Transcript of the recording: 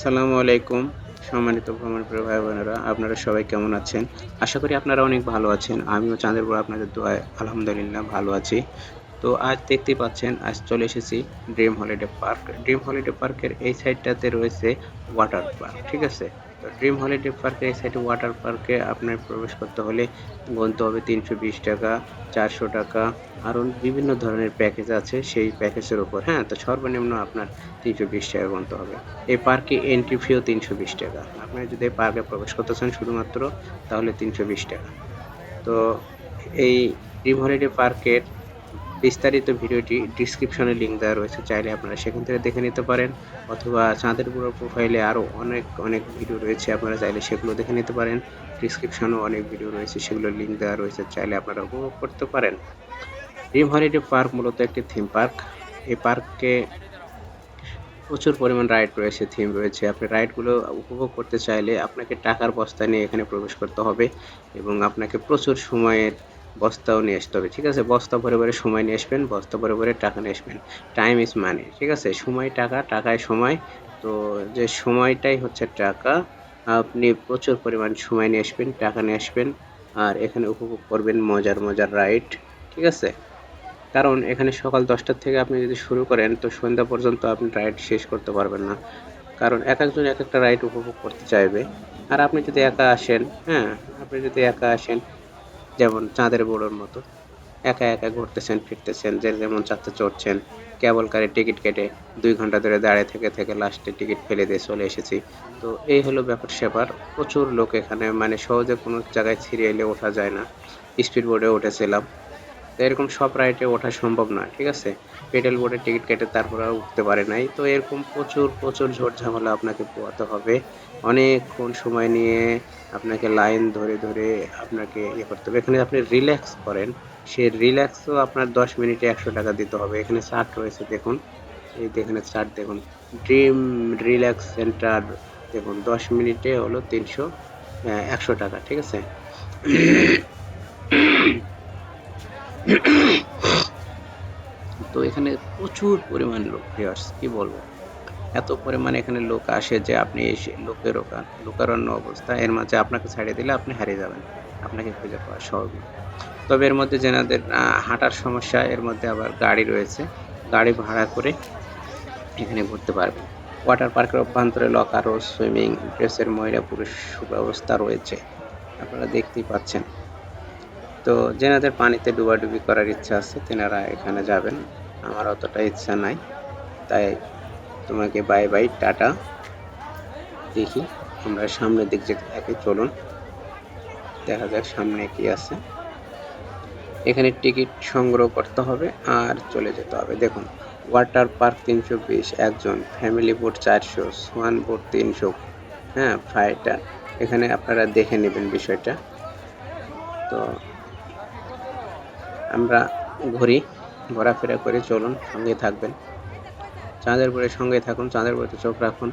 আসসালামু আলাইকুম, সম্মানিত ভ্রমণ প্রিয় ভাই বোনেরা আপনারা সবাই কেমন আছেন? আশা করি আপনারা অনেক ভালো আছেন, আমিও চাঁদের পর আপনাদের দোয়ায় আলহামদুলিল্লাহ ভালো আছি। তো আজ দেখতে পাচ্ছেন, আজ চলে এসেছি dream holiday park dream holiday পার্কের এই সাইডটাতে রয়েছে ওয়াটার পার্ক ঠিক আছে? ড্রিম হলিডে পার্কের এই সাইডে ওয়াটার পার্কে আপনার প্রবেশ করতে হলে গুনতে হবে তিনশো বিশ টাকা, চারশো টাকা। আরও বিভিন্ন ধরনের প্যাকেজ আছে সেই প্যাকেজের উপর হ্যাঁ? তো সর্বনিম্ন আপনার তিনশো বিশ টাকা গুনতে হবে। এই পার্কে এন্ট্রি ফিও তিনশো বিশ টাকা। আপনি যদি এই পার্কে প্রবেশ করতে চান শুধুমাত্র, তাহলে তিনশো বিশ টাকা। তো এই ড্রিম হলিডে পার্কের বিস্তারিত ভিডিওটি ডিসক্রিপশনে লিঙ্ক দেওয়া রয়েছে, চাইলে আপনারা সেখান থেকে দেখে নিতে পারেন, অথবা চাঁদের বুড়ো প্রোফাইলে আরও অনেক অনেক ভিডিও রয়েছে, আপনারা চাইলে সেগুলো দেখে নিতে পারেন ডিসক্রিপশনেও অনেক ভিডিও রয়েছে সেগুলোর লিঙ্ক দেওয়া রয়েছে, চাইলে আপনারা উপভোগ করতে পারেন। ড্রিম হলিডে পার্ক মূলত একটি থিম পার্ক এই পার্কে প্রচুর পরিমাণ রাইড রয়েছে থিম রয়েছে, আপনি রাইডগুলো উপভোগ করতে চাইলে আপনাকে টাকার বস্তা নিয়ে এখানে প্রবেশ করতে হবে, এবং আপনাকে প্রচুর সময়ের বস্তাও নিয়ে আসতে হবে, ঠিক আছে? বস্তা ভরে ভরে সময় নিয়ে আসবেন, বস্তা ভরে ভরে টাকা নিয়ে আসবেন। টাইম ইজ মানি ঠিক আছে? সময় টাকা, টাকায় সময়। তো যে সময়টাই হচ্ছে টাকা, আপনি প্রচুর পরিমাণ সময় নিয়ে আসবেন, টাকা নিয়ে আসবেন, আর এখানে উপভোগ করবেন মজার মজার রাইড ঠিক আছে? কারণ এখানে সকাল দশটার থেকে আপনি যদি শুরু করেন, তো সন্ধ্যা পর্যন্ত আপনি রাইড শেষ করতে পারবেন না। কারণ এক একজন এক একটা রাইড উপভোগ করতে চাইবে। আর আপনি যদি একা আসেন হ্যাঁ আপনি যদি একা আসেন যেমন চাঁদের বুড়োর মতো। একা একা ঘুরতেছেন, ফিরতেছেন, যে যেমন চাচ্ছে চড়ছেন। কেবল কারে টিকিট কেটে দুই ঘণ্টা ধরে দাঁড়িয়ে থেকে থেকে লাস্টে টিকিট ফেলে দিয়ে চলে এসেছি। তো এই হলো ব্যাপার স্যাপার। প্রচুর লোক এখানে মানে সহজে কোনো জায়গায় ছিঁড়ে এলে ওঠা যায় না। স্পিড বোর্ডে উঠেছিলাম। তো এরকম সব রাইটে ওঠা সম্ভব না, ঠিক আছে? পেডেল বোর্ডে টিকিট কেটে তারপরে উঠতে পারে নাই। তো এরকম প্রচুর প্রচুর ঝোট ঝামেলা আপনাকে পোয়াতে হবে। অনেকক্ষণ সময় নিয়ে আপনাকে লাইন ধরে ধরে আপনাকে ইয়ে করতে হবে। এখানে আপনি রিল্যাক্স করেন। সে রিল্যাক্সও আপনার দশ মিনিটে একশো টাকা দিতে হবে। এখানে চার্ট রয়েছে, দেখুন। এই এখানে চার্ট দেখুন। ড্রিম রিল্যাক্স সেন্টার দেখুন। দশ মিনিটে হলো তিনশো একশো টাকা, ঠিক আছে? তো এখানে প্রচুর পরিমাণ লোক ভিউয়ার্স কি বলব? এত পরিমাণে এখানে লোক আসে যে আপনি এসে লোকের ওখান, লোকারণ্য অবস্থা, এর মাঝে আপনাকে ছাড়িয়ে দিলে আপনি হারিয়ে যাবেন, আপনাকে খুঁজে পাওয়া সহজ তবে এর মধ্যে যেনাদের হাঁটার সমস্যা, এর মধ্যে আবার গাড়ি রয়েছে, গাড়ি ভাড়া করে এখানে ঘুরতে পারবেন। ওয়াটার পার্কের অভ্যন্তরে লকার ও সুইমিং ড্রেসের মহিলা পুরুষ সুব্যবস্থা রয়েছে, আপনারা দেখতেই পাচ্ছেন। তো যেনাদের পানিতে ডুবাডুবি করার ইচ্ছা আছে, তেনারা এখানে যাবেন। আমার অতটা ইচ্ছা নাই। তাই তোমাকে বাই বাই টাটা। দেখি, আমরা সামনের দিক যেতে থাকি চলুন। দেখা যাক সামনে কি আছে। এখানে টিকিট সংগ্রহ করতে হবে আর চলে যেতে হবে। দেখুন ওয়াটার পার্ক তিনশো বিশ, একজন ফ্যামিলি বোট চারশো সোয়ান বোট তিনশো হ্যাঁ ফাইটার এখানে আপনারা দেখে নেবেন বিষয়টা। তো আমরা ঘুরি, ঘোরাফেরা করে, চলুন সঙ্গে থাকবেন। চাঁদের পরে সঙ্গে থাকুন, চাঁদের পরে চোখ রাখুন।